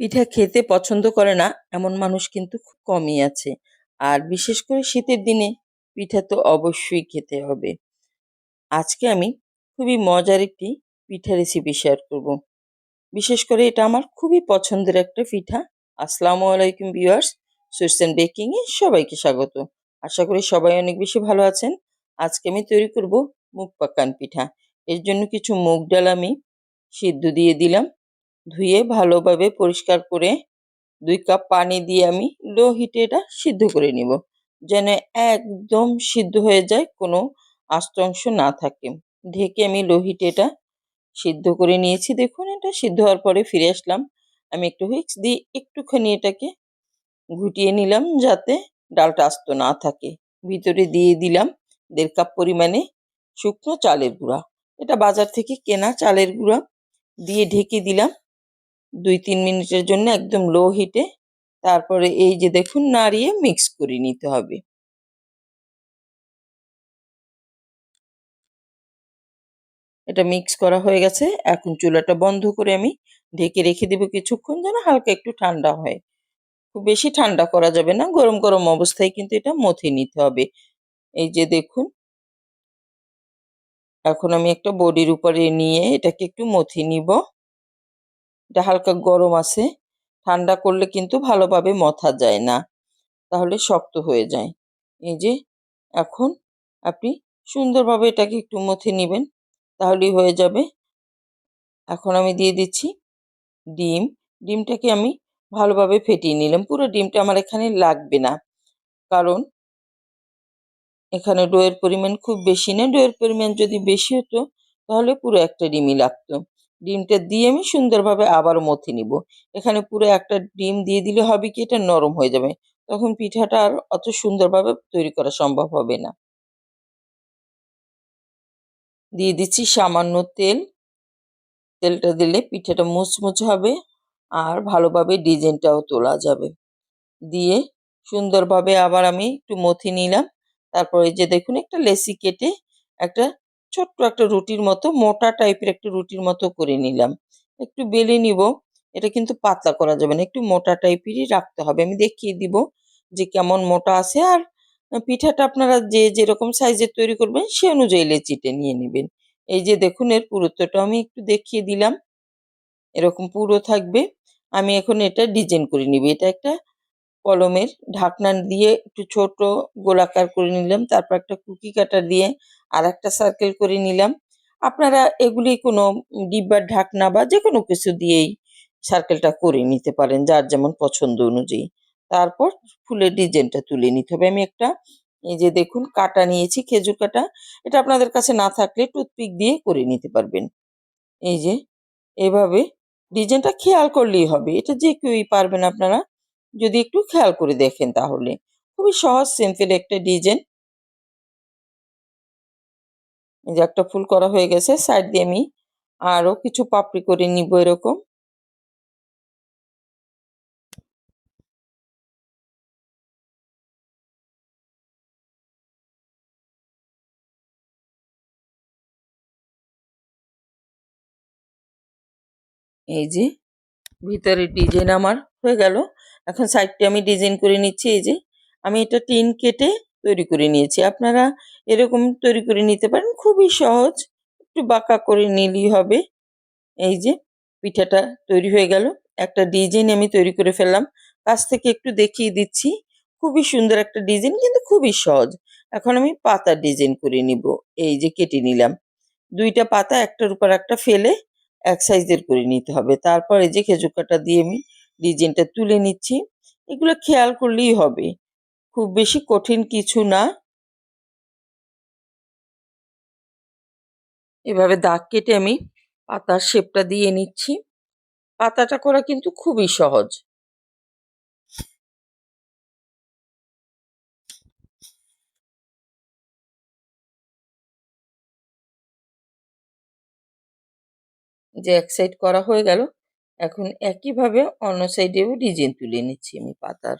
পিঠা খেতে পছন্দ করে না, এমন মানুষ কিন্তু খুব কমই আছে। আর বিশেষ করে শীতের দিনে পিঠা তো অবশ্যই খেতে হবে। আজকে আমি খুবই মজার একটি পিঠা রেসিপি শেয়ার করব। বিশেষ করে এটা আমার খুবই পছন্দের একটা পিঠা। আসসালামু আলাইকুম ভিউয়ার্স সুইটস অ্যান্ড বেকিংয়ে সবাইকে স্বাগত। আশা করি সবাই অনেক বেশি ভালো আছেন। আজকে আমি তৈরি করব মুগ পাকান পিঠা। এর জন্য কিছু মুগ ডাল আমি সিদ্ধ দিয়ে দিলাম। ধুয়ে ভালোভাবে পরিষ্কার করে দুই কাপ পানি দিয়ে আমি লো হিটে এটা সিদ্ধ করে নিব। যেন একদম সিদ্ধ হয়ে যায়, কোনো আস্ত অংশ না থাকে। ঢেকে আমি লো হিটে এটা সিদ্ধ করে নিয়েছি। দেখুন, এটা সিদ্ধ হওয়ার পরে ফিরে আসলাম। আমি একটু হুইক্স দিয়ে একটুখানি এটাকে ঘুটিয়ে নিলাম যাতে ডালটা আস্ত না থাকে। ভিতরে দিয়ে দিলাম দেড় কাপ পরিমাণে শুকনো চালের গুঁড়া। এটা বাজার থেকে কেনা চালের গুঁড়া দিয়ে ঢেকে দিলাম। দুই তিন মিনিটের জন্য একদম লো হিটে তারপরে এই যে দেখুন নাড়িয়ে মিক্স করে নিতে হবে। এটা মিক্স করা হয়ে গেছে। এখন চুলাটা বন্ধ করে আমি ঢেকে রেখে দেবো কিছুক্ষণ যেন হালকা একটু ঠান্ডা হয়। খুব বেশি ঠান্ডা করা যাবে না, গরম গরম অবস্থায় কিন্তু এটা মথে নিতে হবে। এই যে দেখুন। এখন আমি একটা বডির উপরে নিয়ে এটাকে একটু মথে নিব। এটা হালকা গরম আছে। ঠান্ডা করলে কিন্তু ভালোভাবে মথা যায় না। তাহলে শক্ত হয়ে যায়। এই যে, এখন আপনি সুন্দরভাবে এটাকে একটু মথে নেবেন, তাহলেই হয়ে যাবে। এখন আমি দিয়ে দিচ্ছি ডিম। ডিমটাকে আমি ভালোভাবে ফেটিয়ে নিলাম। পুরো ডিমটা আমার এখানে লাগবে না। কারণ এখানে ডোয়ের পরিমাণ খুব বেশি না। ডোয়ের পরিমাণ যদি বেশি হতো, তাহলে পুরো একটা ডিমই লাগতো। ডিমটা দিয়ে আমি সুন্দরভাবে আবার মথে নিব। এখানে পুরো একটা ডিম দিয়ে দিলে হবে কি, এটা নরম হয়ে যাবে। তখন পিঠাটা আর অত সুন্দরভাবে তৈরি করা সম্ভব হবে না। দিয়ে দিচ্ছি সামান্য তেল। তেলটা দিলে পিঠাটা মুচমুচ হবে আর ভালোভাবে ডিজাইনটাও তোলা যাবে। দিয়ে সুন্দরভাবে আবার আমি একটু মথি নিলাম। তারপরে যে দেখুন, একটা লেসি কেটে একটা ছোট্ট একটা রুটির মতো, মোটা টাইপের একটা রুটির মতো করে নিলাম। একটু বেলে নিব। এটা কিন্তু পাতলা করা যাবে না, একটু মোটা টাইপেরই রাখতে হবে। আমি দেখিয়ে দিব যে কেমন মোটা আছে আর পিঠাটা আপনারা যে যেরকম সাইজের তৈরি করবেন সে অনুযায়ী লেচিটে নিয়ে নেবেন। এই যে দেখুন, এর পুরুত্বটা আমি একটু দেখিয়ে দিলাম। এরকম পুরো থাকবে। আমি এখন এটা ডিজাইন করে নিব। এটা একটা কলমের ঢাকনা দিয়ে একটু ছোট গোলাকার করে নিলাম, তারপর একটা কুকি কাটার দিয়ে আর একটা সার্কেল করে নিলাম। আপনারা এগুলি কোনো ডিব্বার ঢাকনা বা যে কোনো কিছু দিয়েই সার্কেলটা করে নিতে পারেন যার যেমন পছন্দ অনুযায়ী। তারপর ফুলের ডিজাইনটা তুলে নিতে হবে। আমি একটা এই যে দেখুন কাটা নিয়েছি, খেজুর কাটা। এটা আপনাদের কাছে না থাকলে টুথপিক দিয়ে করে নিতে পারবেন। এই যে এভাবে ডিজাইনটা খেয়াল করলেই হবে। এটা যে কেউই পারবেন আপনারা যদি একটু খেয়াল করে দেখেন তাহলে। খুবই সহজ সিম্পল একটা ডিজাইন এই যে একটা ফুল করা হয়ে গেছে সাইড দিয়ে আমি আরও কিছু পাপড়ি করে নিব এরকম। এই যে ভিতরের ডিজাইন আমার হয়ে গেল। এখন সাইডটি আমি ডিজাইন করে নিচ্ছি, এই যে। আমি এটা টিন কেটে তৈরি করে নিয়েছি। আপনারা এরকম তৈরি করে নিতে পারেন, খুবই সহজ। একটু বাঁকা করে নিলেই হবে। এই যে, পিঠাটা তৈরি হয়ে গেল। একটা ডিজাইন আমি তৈরি করে ফেললাম। কাছ থেকে একটু দেখিয়ে দিচ্ছি। খুবই সুন্দর একটা ডিজাইন, কিন্তু খুবই সহজ। এখন আমি পাতার ডিজাইন করে নিব। এই যে, কেটে নিলাম। দুইটা পাতা, একটার উপর একটা ফেলে এক সাইজের করে নিতে হবে। তারপর এই যে, খেজুর কাটা দিয়ে আমি ডিজাইনটা তুলে নিচ্ছি। এগুলো খেয়াল করলেই হবে। খুব বেশি কঠিন কিছু না। এভাবে দাগ কেটে আমি পাতার শেপটা দিয়ে নিচ্ছি। পাতাটা করা কিন্তু খুবই সহজ। যে এক সাইড করা হয়ে গেল। এখন একইভাবে অন্য সাইডেও ডিজাইন তুলে নিচ্ছি আমি পাতার।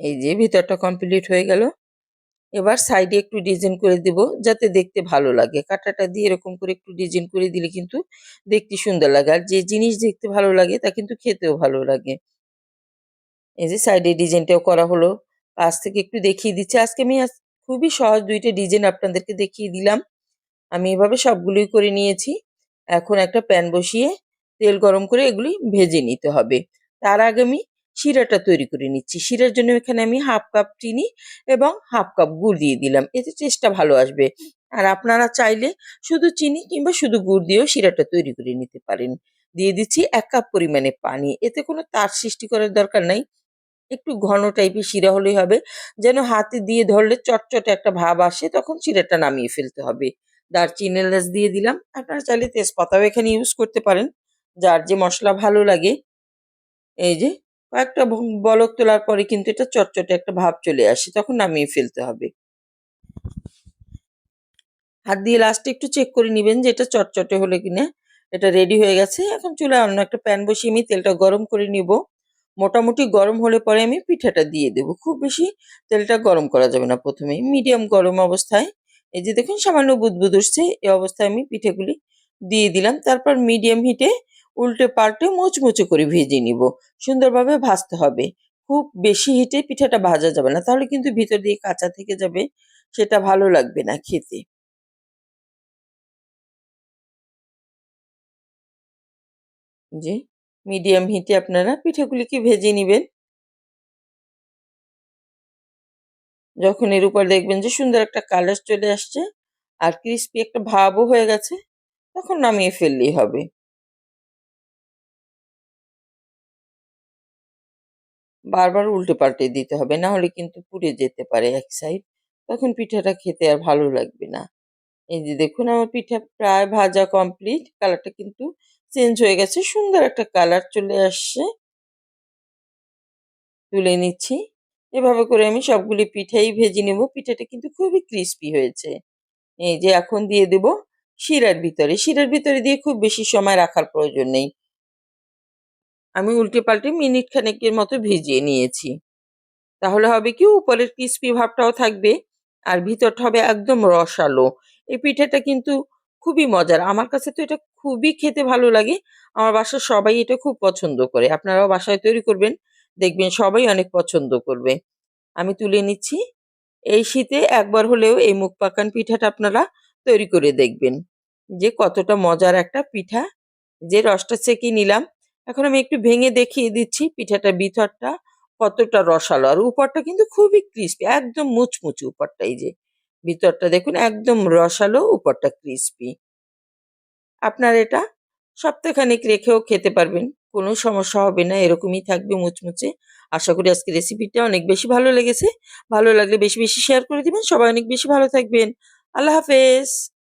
এই যে ভিতরটা কমপ্লিট হয়ে গেল। এবার সাইডে একটু ডিজাইন করে দেব যাতে দেখতে ভালো লাগে। কাঁটাটা দিয়ে এরকম করে একটু ডিজাইন করে দিলে কিন্তু দেখতে সুন্দর লাগে। আর যে জিনিস দেখতে ভালো লাগে তা কিন্তু খেতেও ভালো লাগে। এই যে সাইডে ডিজাইনটাও করা হলো। কাছ থেকে একটু দেখিয়ে দিচ্ছি। আজকে আমি আজ খুবই সহজ দুইটা ডিজাইন আপনাদেরকে দেখিয়ে দিলাম। আমি এভাবে সবগুলোই করে নিয়েছি। এখন একটা প্যান বসিয়ে তেল গরম করে এগুলি ভেজে নিতে হবে। তার আগে আমি শিরাটা তৈরি করে নিচ্ছি। শিরার জন্য এখানে আমি হাফ কাপ চিনি এবং হাফ কাপ গুড় দিয়ে দিলাম। এতে টেস্টটা ভালো আসবে। আর আপনারা চাইলে শুধু চিনি কিংবা শুধু গুড় দিয়েও শিরাটা তৈরি করে নিতে পারেন। দিয়ে দিচ্ছি এক কাপ পরিমাণে পানি। এতে কোনো তার সৃষ্টি করার দরকার নাই। একটু ঘন টাইপের শিরা হলেই হবে। যেন হাতে দিয়ে ধরলে চটচটে একটা ভাব আসে, তখন শিরাটা নামিয়ে ফেলতে হবে। দারচিনি এলাচ দিয়ে দিলাম। আপনারা চাইলে তেজপাতাও এখানে ইউজ করতে পারেন। যার যে মশলা ভালো লাগে। এই যে, কয়েকটা বলক তোলার পরে কিন্তু এটা চটচটে একটা ভাব চলে আসে, তখন নামিয়ে ফেলতে হবে। হাত দিয়ে লাস্টে একটু চেক করে নেবেন যে এটা চটচটে হলে কিনা। এটা রেডি হয়ে গেছে। এখন চুলায় অন্য একটা প্যান বসিয়ে আমি তেলটা গরম করে নিব। মোটামুটি গরম হলে পরে আমি পিঠাটা দিয়ে দেবো। খুব বেশি তেলটা গরম করা যাবে না প্রথমেই। মিডিয়াম গরম অবস্থায়। এই যে দেখুন, সামান্য বুদবুদ উঠছে। এই অবস্থায় আমি পিঠেগুলি দিয়ে দিলাম। তারপর মিডিয়াম হিটে উল্টে পাল্টে মুচমুচে করে ভেজে নিব। সুন্দরভাবে ভাজতে হবে। খুব বেশি হিটে পিঠাটা ভাজা যাবে না। তাহলে কিন্তু ভিতর দিয়ে কাঁচা থেকে যাবে। সেটা ভালো লাগবে না খেতে। যে মিডিয়াম হিটে আপনারা পিঠেগুলিকে ভেজে নেবেন। যখন এর উপর দেখবেন যে সুন্দর একটা কালার চলে আসছে আর ক্রিস্পি একটা ভাবও হয়ে গেছে, তখন নামিয়ে ফেললেই হবে। বারবার উল্টে পাল্টে দিতে হবে, না হলে কিন্তু পুড়ে যেতে পারে এক সাইড তখন পিঠাটা খেতে আর ভালো লাগবে না। এই যে দেখুন, আমার পিঠা প্রায় ভাজা কমপ্লিট কালারটা কিন্তু চেঞ্জ হয়ে গেছে, সুন্দর একটা কালার চলে আসছে। তুলে নিচ্ছি। এভাবে করে আমি সবগুলি পিঠাই ভেজে নেব। পিঠাটা কিন্তু খুবই ক্রিস্পি হয়েছে। এই যে এখন দিয়ে দেব শিরার ভিতরে। শিরার ভিতরে দিয়ে খুব বেশি সময় রাখার প্রয়োজন নেই। আমি উল্টে পাল্টে মিনিট খানেকের মতো ভিজিয়ে নিয়েছি। তাহলে হবে কি, উপরের ক্রিস্পি ভাবটাও থাকবে আর ভিতরটা হবে একদম রসালো। এই পিঠাটা কিন্তু খুবই মজার। আমার কাছে তো এটা খুবই খেতে ভালো লাগে। আমার বাসার সবাই এটা খুব পছন্দ করে। আপনারাও বাসায় তৈরি করবেন, দেখবেন সবাই অনেক পছন্দ করবে। আমি তুলে নিচ্ছি। এই শীতে একবার হলেও এই মুখ পাকান পিঠাটা আপনারা তৈরি করে দেখবেন। যে কতটা মজার একটা পিঠা। যে রসটা চেকে নিলাম, এখন আমি একটু ভেঙে দেখিয়ে দিচ্ছি পিঠাটা ভিতরটা কতটা রসালো। আর উপরটা কিন্তু খুবই ক্রিস্পি একদম মুচমুচে উপরটা এই যে। ভিতরটা দেখুন, একদম রসালো, উপরটা ক্রিস্পি আপনার এটা সপ্তাহখানেক রেখেও খেতে পারবেন। কোনো সমস্যা হবে না, এরকমই থাকবে মুচমুচে। আশা করি আজকে রেসিপিটা অনেক বেশি ভালো লেগেছে। ভালো লাগলে বেশি বেশি শেয়ার করে দিবেন। সবাই অনেক বেশি ভালো থাকবেন। আল্লাহ হাফেজ।